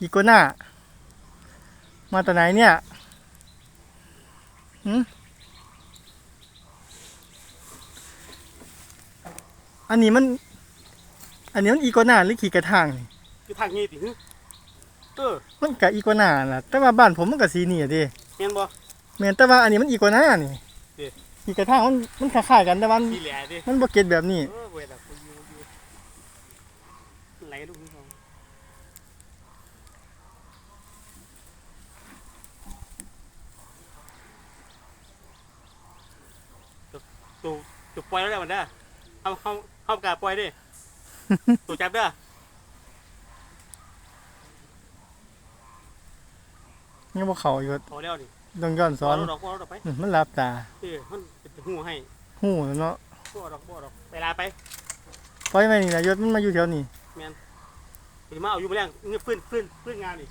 อีโกน่า มาแต่ไหนเนี่ยหืมอันนี้มัน อันนี้มันอีโกน่าหรือขี่กระทางนี่คือทางนี้ติหึเออมันกับอีโกน่าน่ะ แต่ว่าบ้านผมมันกับสีนี่อะดิแม่นบ่ แม่นแต่ว่าอันนี้มันอีโกน่านี่เอ๊ะขี่กระทางมันมันคล้ายๆกันแต่ว่ามันสีแหล่ดิมันบ่เก็ตแบบนี้ เออเวลากูอยู่อยู่ไหลลูกนี่ของ ตัวตัวตัวปล่อยแล้วได้มันเด้อเอาเอาเอาประกาศปล่อยดิตัวจับเด้อยังบ่เข้าอยู่พอแล้วดิต้องย้อนสอนบ่เาดอกบ่เอาดอกไปอืมมันหลับตาเออมันเป็นหูให้หูแล้วเนาะบ่เอาดอกบ่เอาดอกไปลาไปปล่อยไว้นี่นะยศมันมาอยู่แถวนี้เดี๋ยวมาเอาอยู่มาแรงเงื้อฟื้นฟื้นฟื้นงานนี่